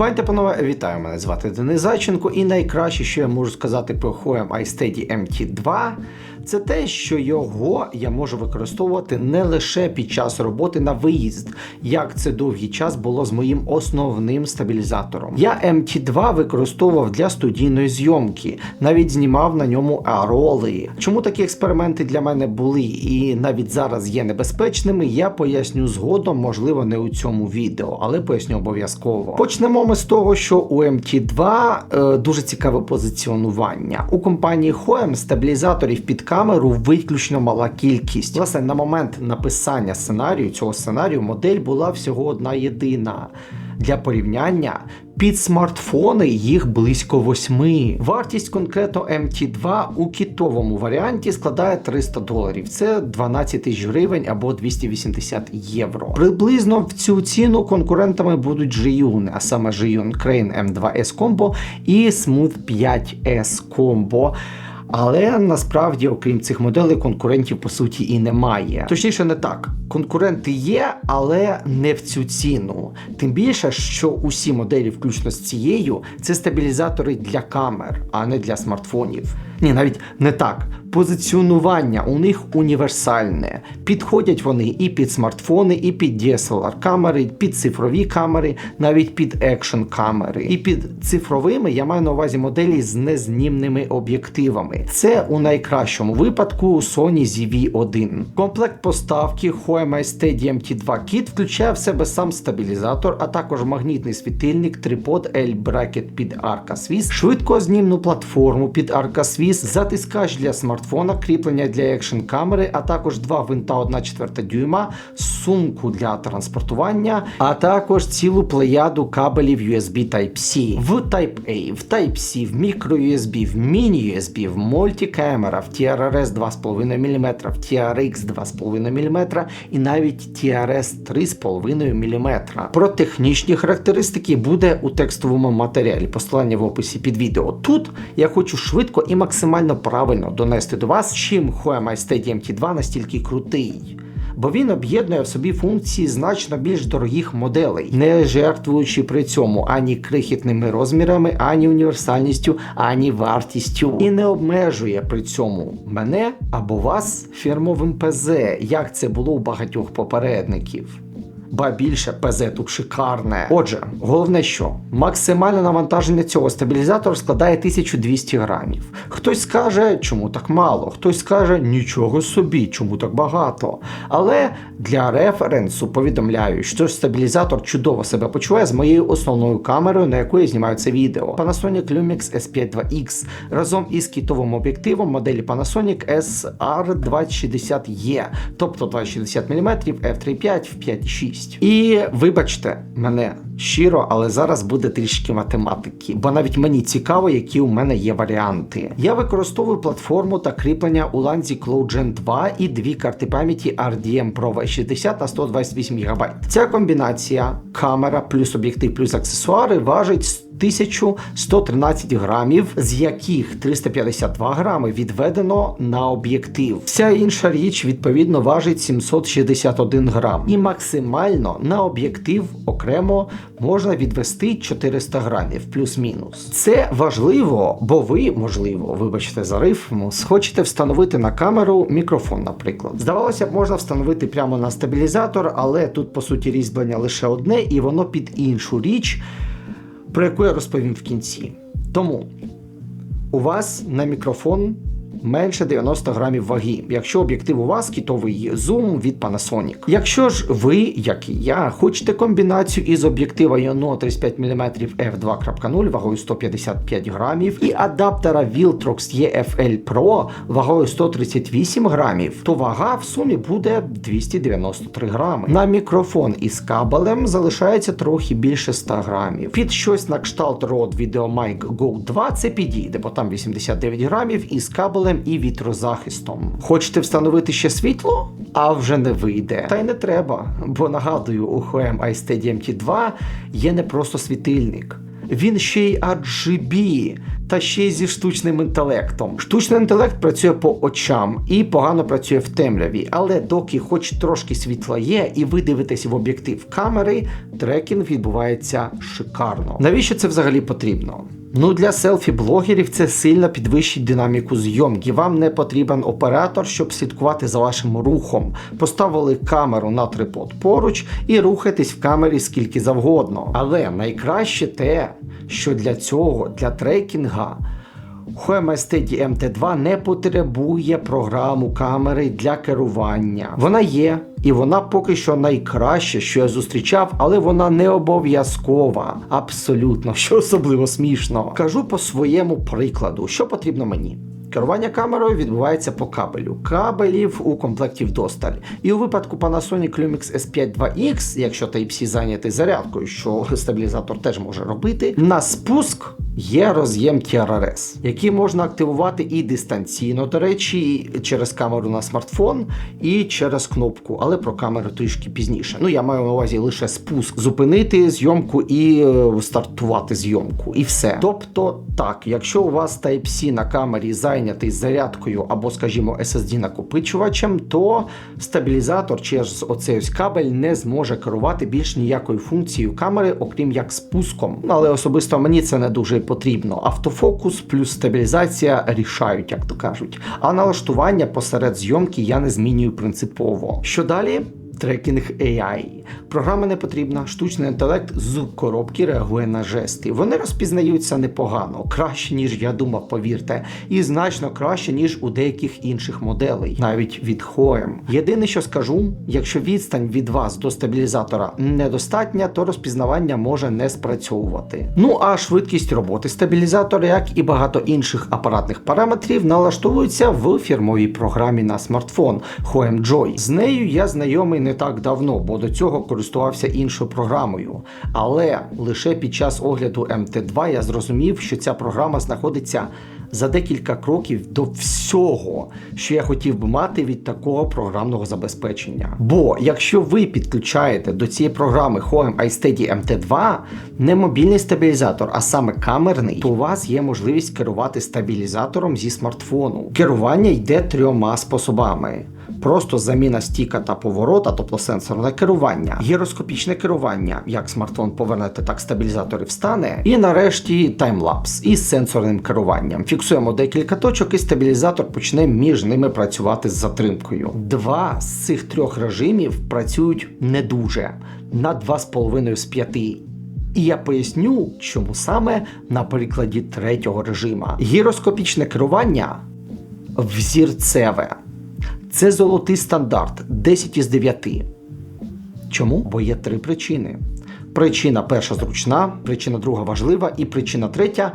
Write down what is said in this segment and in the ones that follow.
Пані панове, вітаю! Мене звати Денис Зайченко, і найкраще, що я можу сказати про Huawei iSteady MT2, це те, що його я можу використовувати не лише під час роботи на виїзд, як це довгий час було з моїм основним стабілізатором. Я MT2 використовував для студійної зйомки, навіть знімав на ньому роли. Чому такі експерименти для мене були і навіть зараз є небезпечними, я поясню згодом, можливо, не у цьому відео, але поясню обов'язково. Почнемо ми з того, що у MT2 е, дуже цікаве позиціонування. У компанії Hoem стабілізаторів під камеру виключно мала кількість. Власне, на момент написання сценарію цього сценарію модель була всього одна єдина. Для порівняння під смартфони їх близько восьми. Вартість конкретно MT2 у кітовому варіанті складає 300 доларів. Це 12 тисяч гривень або 280 євро. Приблизно в цю ціну конкурентами будуть Jiyun, а саме Jiyun Crane M2S Combo і Smooth 5S Combo. Але насправді, окрім цих моделей, конкурентів по суті і немає. Точніше, не так. Конкуренти є, але не в цю ціну. Тим більше, що усі моделі, включно з цією, це стабілізатори для камер, а не для смартфонів. Ні, навіть не так. Позиціонування у них універсальне. Підходять вони і під смартфони, і під DSLR камери, під цифрові камери, навіть під екшн камери. І під цифровими я маю на увазі моделі з незнімними об'єктивами. Це у найкращому випадку Sony ZV-1. Комплект поставки Huawei Steady MT2 Kit включає в себе сам стабілізатор, а також магнітний світильник, трипод L-брекет під Arca Swiss, швидкознімну платформу під Arca Swiss, затискач для смартфона, кріплення для екшн камери, а також два винта 1,4 дюйма, сумку для транспортування, а також цілу плеяду кабелів USB Type-C. В Type-A, в Type-C, в microUSB, в mini-USB, в мультикамера, в TRRS 2,5 мм, в TRX 2,5 мм і навіть TRS 3,5 мм. Про технічні характеристики буде у текстовому матеріалі, посилання в описі під відео. Тут я хочу швидко і максимально правильно донести до вас, чим Huawei Steady MT2 настільки крутий. Бо він об'єднує в собі функції значно більш дорогих моделей, не жертвуючи при цьому ані крихітними розмірами, ані універсальністю, ані вартістю, і не обмежує при цьому мене або вас фірмовим ПЗ, як це було у багатьох попередників. Ба більше ПЗ тут шикарне. Отже, головне, що максимальне навантаження цього стабілізатора складає 1200 грамів. Хтось скаже, чому так мало, хтось скаже, нічого собі, чому так багато. Але для референсу повідомляю, що стабілізатор чудово себе почуває з моєю основною камерою, на яку я знімаю це відео. Panasonic Lumix S5 2X разом із кітовим об'єктивом моделі Panasonic SR260E, тобто 260 мм f3.5 в 5.6. І вибачте мене щиро, але зараз буде трішки математики, бо навіть мені цікаво, які у мене є варіанти. Я використовую платформу та кріплення у ланзі CloudGen 2 і дві карти пам'яті RDM Pro V60 на 128 ГБ. Ця комбінація камера плюс об'єктив плюс аксесуари важить 1113 грамів, з яких 352 грами відведено на об'єктив. Вся інша річ відповідно важить 761 грам. І максимально на об'єктив окремо можна відвести 400 грамів, плюс-мінус. Це важливо, бо ви, можливо, вибачте за рифму, схочете встановити на камеру мікрофон, наприклад. Здавалося б, можна встановити прямо на стабілізатор, але тут по суті різьблення лише одне, і воно під іншу річ про яку я розповім в кінці. Тому у вас на мікрофон менше 90 грамів ваги, якщо об'єктив у вас кітовий зум від Panasonic. Якщо ж ви, як і я, хочете комбінацію із об'єктива Yono 35 мм f2.0 вагою 155 грамів і адаптера Viltrox EFL Pro вагою 138 грамів, то вага в сумі буде 293 грами. На мікрофон із кабелем залишається трохи більше 100 грамів. Під щось на кшталт Rode VideoMic Go 2 це підійде, бо там 89 грамів із кабелем і вітрозахистом. Хочете встановити ще світло? А вже не вийде. Та й не треба, бо нагадую, у Huawei iSteady MT2 є не просто світильник. він ще й RGB, та ще й зі штучним інтелектом. Штучний інтелект працює по очам і погано працює в темряві, але доки хоч трошки світла є, і ви дивитесь в об'єктив камери, трекінг відбувається шикарно. Навіщо це взагалі потрібно? Ну, для селфі-блогерів це сильно підвищить динаміку зйомки. Вам не потрібен оператор, щоб слідкувати за вашим рухом. Поставили камеру на трипод поруч і рухайтесь в камері скільки завгодно. Але найкраще те, що для цього, для трекінга. Huawei Steady MT2 не потребує програму камери для керування. Вона є, і вона поки що найкраща, що я зустрічав, але вона не обов'язкова. Абсолютно, що особливо смішно. Кажу по своєму прикладу, що потрібно мені. Керування камерою відбувається по кабелю. Кабелів у комплекті вдосталь. І у випадку Panasonic Lumix S5 2X, якщо Type-C зайнятий зарядкою, що стабілізатор теж може робити, на спуск є роз'єм TRRS, який можна активувати і дистанційно, до речі, і через камеру на смартфон, і через кнопку, але про камеру трішки пізніше. Ну, я маю на увазі лише спуск, зупинити зйомку і е, стартувати зйомку, і все. Тобто, так, якщо у вас Type-C на камері зайнятий зарядкою або, скажімо, SSD накопичувачем, то стабілізатор через оцей ось кабель не зможе керувати більш ніякою функцією камери, окрім як спуском. Але особисто мені це не дуже потрібно. Автофокус плюс стабілізація рішають, як то кажуть. А налаштування посеред зйомки я не змінюю принципово. Що далі? Трекінг AI. Програма не потрібна, штучний інтелект з коробки реагує на жести. Вони розпізнаються непогано, краще, ніж я думав, повірте, і значно краще, ніж у деяких інших моделей, навіть від Hoem. Єдине, що скажу, якщо відстань від вас до стабілізатора недостатня, то розпізнавання може не спрацьовувати. Ну а швидкість роботи стабілізатора, як і багато інших апаратних параметрів, налаштовується в фірмовій програмі на смартфон Hoem Joy. З нею я знайомий не так давно, бо до цього користувався іншою програмою. Але лише під час огляду МТ2 я зрозумів, що ця програма знаходиться за декілька кроків до всього, що я хотів би мати від такого програмного забезпечення. Бо якщо ви підключаєте до цієї програми Hoem iSteady MT2 не мобільний стабілізатор, а саме камерний, то у вас є можливість керувати стабілізатором зі смартфону. Керування йде трьома способами. Просто заміна стіка та поворота, тобто сенсорне керування, гіроскопічне керування, як смартфон повернете, так стабілізатор і встане. І нарешті таймлапс із сенсорним керуванням. Фіксуємо декілька точок, і стабілізатор почне між ними працювати з затримкою. Два з цих трьох режимів працюють не дуже на 2,5 з 5. І я поясню, чому саме на прикладі третього режима. Гіроскопічне керування взірцеве. Це золотий стандарт 10 із 9. Чому? Бо є три причини. Причина перша зручна, причина друга важлива, і причина третя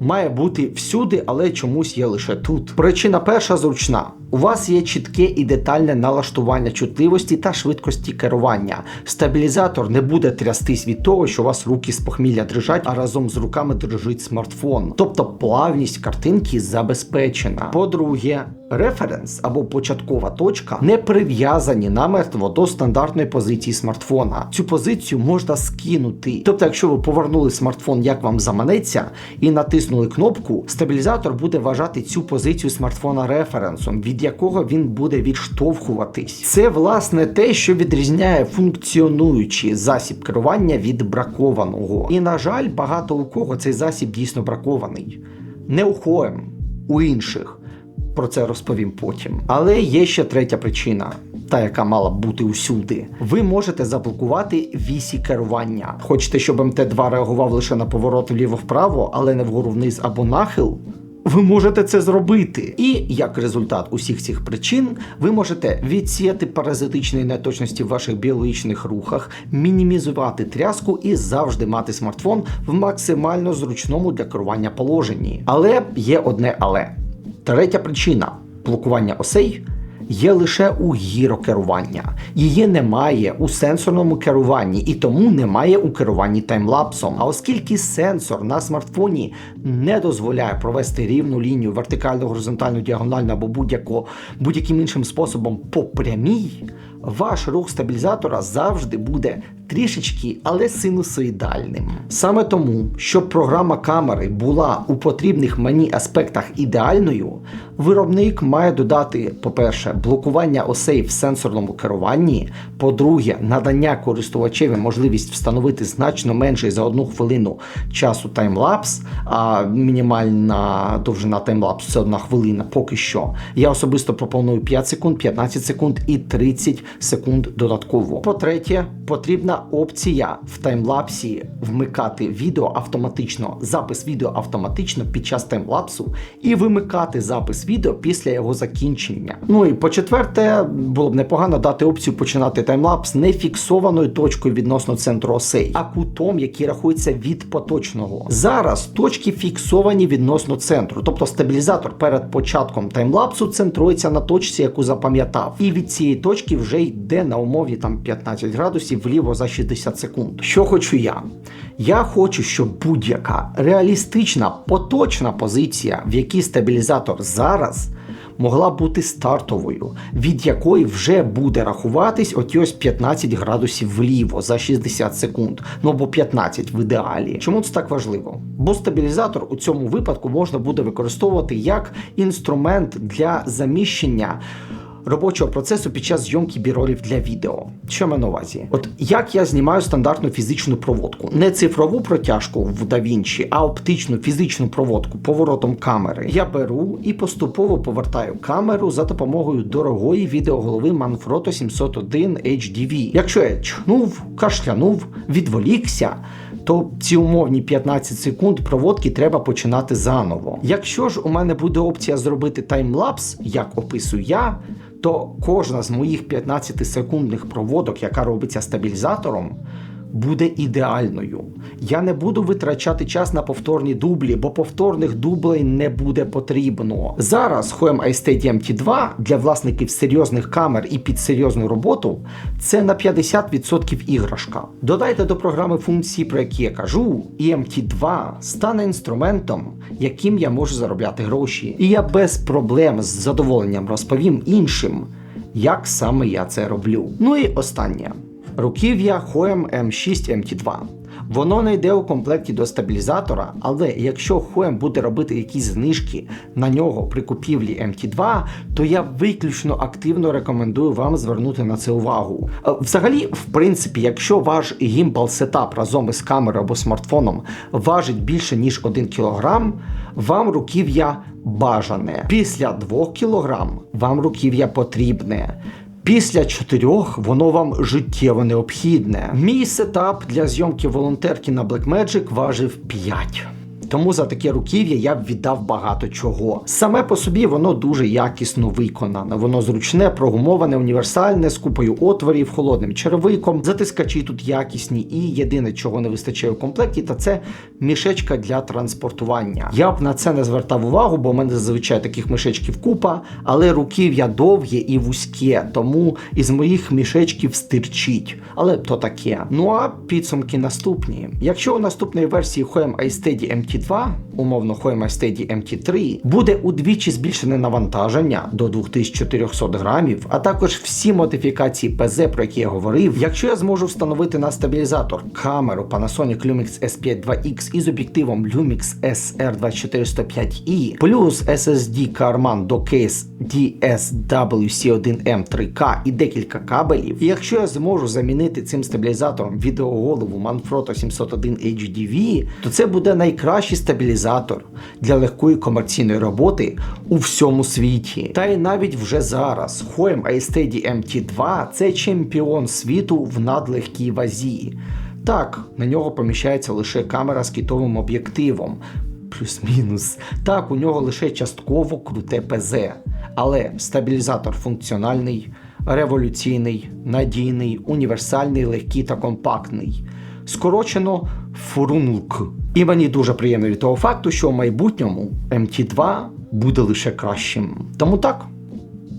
має бути всюди, але чомусь є лише тут. Причина перша зручна. У вас є чітке і детальне налаштування чутливості та швидкості керування. Стабілізатор не буде трястись від того, що у вас руки з похмілля дрижать, а разом з руками дрижить смартфон. Тобто плавність картинки забезпечена. По-друге, референс або початкова точка не прив'язані намертво до стандартної позиції смартфона. Цю позицію можна скинути. Тобто, якщо ви повернули смартфон, як вам заманеться, і натиснули кнопку, стабілізатор буде вважати цю позицію смартфона референсом, від якого він буде відштовхуватись. Це власне те, що відрізняє функціонуючий засіб керування від бракованого. І на жаль, багато у кого цей засіб дійсно бракований. Не у Hoem, у інших. Про це розповім потім. Але є ще третя причина, та яка мала б бути усюди. Ви можете заблокувати вісі керування. Хочете, щоб МТ2 реагував лише на поворот вліво-вправо, але не вгору вниз або нахил? Ви можете це зробити. І як результат усіх цих причин, ви можете відсіяти паразитичні неточності в ваших біологічних рухах, мінімізувати тряску і завжди мати смартфон в максимально зручному для керування положенні. Але є одне але. Третя причина блокування осей є лише у гірокерування. Її немає у сенсорному керуванні і тому немає у керуванні таймлапсом. А оскільки сенсор на смартфоні не дозволяє провести рівну лінію вертикально, горизонтально, діагонально або будь-яким іншим способом по прямій. ваш рух стабілізатора завжди буде трішечки, але синусоїдальним. Саме тому, щоб програма камери була у потрібних мені аспектах ідеальною, виробник має додати, по-перше, блокування осей в сенсорному керуванні, по-друге, надання користувачеві можливість встановити значно менший за одну хвилину часу таймлапс, а мінімальна довжина таймлапсу це одна хвилина поки що. Я особисто пропоную 5 секунд, 15 секунд і 30 секунд додатково. По-третє, потрібна опція в таймлапсі вмикати відео автоматично, запис відео автоматично під час таймлапсу і вимикати запис відео після його закінчення. Ну і по-четверте, було б непогано дати опцію починати таймлапс не фіксованою точкою відносно центру осей, а кутом, який рахується від поточного. Зараз точки фіксовані відносно центру, тобто стабілізатор перед початком таймлапсу центрується на точці, яку запам'ятав, і від цієї точки вже йде на умові там 15 градусів вліво за 60 секунд. Що хочу я? Я хочу, щоб будь-яка реалістична поточна позиція, в якій стабілізатор зараз. Могла бути стартовою, від якої вже буде рахуватись оті ось 15 градусів вліво за 60 секунд. Ну або 15 в ідеалі. Чому це так важливо? Бо стабілізатор у цьому випадку можна буде використовувати як інструмент для заміщення робочого процесу під час зйомки біролів для відео. Що маю на увазі? От як я знімаю стандартну фізичну проводку, не цифрову протяжку в DaVinci, а оптичну фізичну проводку поворотом камери. Я беру і поступово повертаю камеру за допомогою дорогої відеоголови Manfrotto 701 HDV. Якщо я чхнув, кашлянув, відволікся. То ці умовні 15 секунд проводки треба починати заново. Якщо ж у мене буде опція зробити таймлапс, як описую я, то кожна з моїх 15 секундних проводок, яка робиться стабілізатором, буде ідеальною. Я не буду витрачати час на повторні дублі, бо повторних дублей не буде потрібно. Зараз Hoem iSteady MT2 для власників серйозних камер і під серйозну роботу це на 50% іграшка. Додайте до програми функції, про які я кажу, і MT2 стане інструментом, яким я можу заробляти гроші. І я без проблем з задоволенням розповім іншим, як саме я це роблю. Ну і останнє. Руків'я Hoem M6 MT2. Воно не йде у комплекті до стабілізатора, але якщо Hoem буде робити якісь знижки на нього при купівлі MT2, то я виключно активно рекомендую вам звернути на це увагу. Е, Взагалі, в принципі, якщо ваш гімбал сетап разом із камерою або смартфоном важить більше ніж 1 кг, вам руків'я бажане. Після 2 кг вам руків'я потрібне. Після чотирьох воно вам життєво необхідне. Мій сетап для зйомки волонтерки на Blackmagic важив 5. Тому за таке руків'я я б віддав багато чого. Саме по собі воно дуже якісно виконане. Воно зручне, прогумоване, універсальне, з купою отворів, холодним черевиком. Затискачі тут якісні, і єдине, чого не вистачає у комплекті, та це мішечка для транспортування. Я б на це не звертав увагу, бо в мене зазвичай таких мішечків купа, але руків'я довге і вузьке, тому із моїх мішечків стирчить. Але то таке. Ну а підсумки наступні. Якщо у наступної версії Hoem iSteady MT2, умовно Hoem iSteady MT3, буде удвічі збільшене навантаження до 2400 грамів, а також всі модифікації ПЗ, про які я говорив, якщо я зможу встановити на стабілізатор камеру Panasonic Lumix S5 2X із об'єктивом Lumix SR2405i, плюс SSD Karman до кейс DSWC1M3K і декілька кабелів, і якщо я зможу замінити цим стабілізатором відеоголову Manfrotto 701 HDV, то це буде найкращий стабілізатор для легкої комерційної роботи у всьому світі. Та й навіть вже зараз Hoem iSteady MT2 це чемпіон світу в надлегкій вазі. Так, на нього поміщається лише камера з кітовим об'єктивом. Плюс-мінус. Так, у нього лише частково круте ПЗ. Але стабілізатор функціональний, революційний, надійний, універсальний, легкий та компактний. Скорочено фурунлк. І мені дуже приємно від того факту, що в майбутньому MT2 буде лише кращим. Тому так.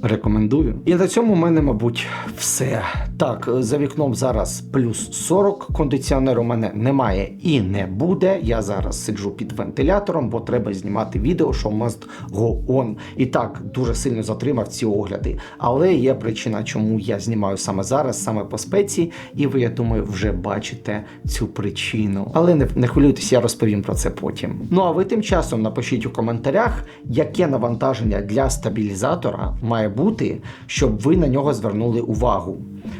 Рекомендую. І на цьому в мене, мабуть, все. Так, за вікном зараз плюс 40, кондиціонеру у мене немає і не буде. Я зараз сиджу під вентилятором, бо треба знімати відео, що must go on. І так, дуже сильно затримав ці огляди. Але є причина, чому я знімаю саме зараз, саме по спеції, і ви, я думаю, вже бачите цю причину. Але не, не хвилюйтесь, я розповім про це потім. Ну а ви тим часом напишіть у коментарях, яке навантаження для стабілізатора має бути, щоб ви на нього звернули увагу.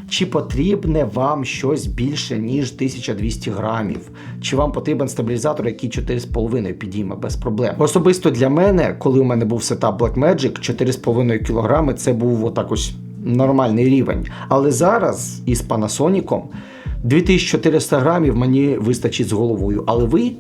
Чи потрібне вам щось більше, ніж 1200 грамів? Чи вам потрібен стабілізатор, який 4,5 підійме без проблем? Особисто для мене, коли у мене був сетап Blackmagic, 4,5 кг це був отак ось нормальний рівень. Але зараз із Panasonic 2400 грамів мені вистачить з головою. Але ви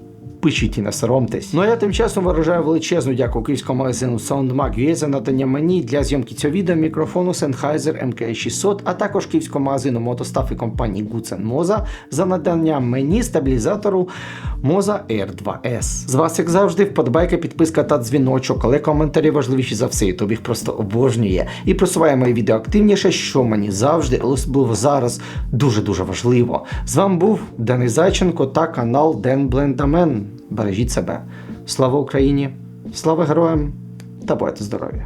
пишіть і не соромтесь. Ну а я тим часом виражаю величезну дяку київському магазину SoundMag.ua за надання мені для зйомки цього відео мікрофону Sennheiser MK600, а також київському магазину мотостав і компанії Goodsen Moza за надання мені стабілізатору Moza Air 2S. З вас, як завжди, вподобайка, підписка та дзвіночок, але коментарі важливіші за все, ютуб їх просто обожнює і просуває мої відео активніше, що мені завжди, особливо зараз дуже-дуже важливо. З вами був Денис Зайченко та канал Ден Блендамен. Бережіть себе. Слава Україні! Слава героям та будьте здорові!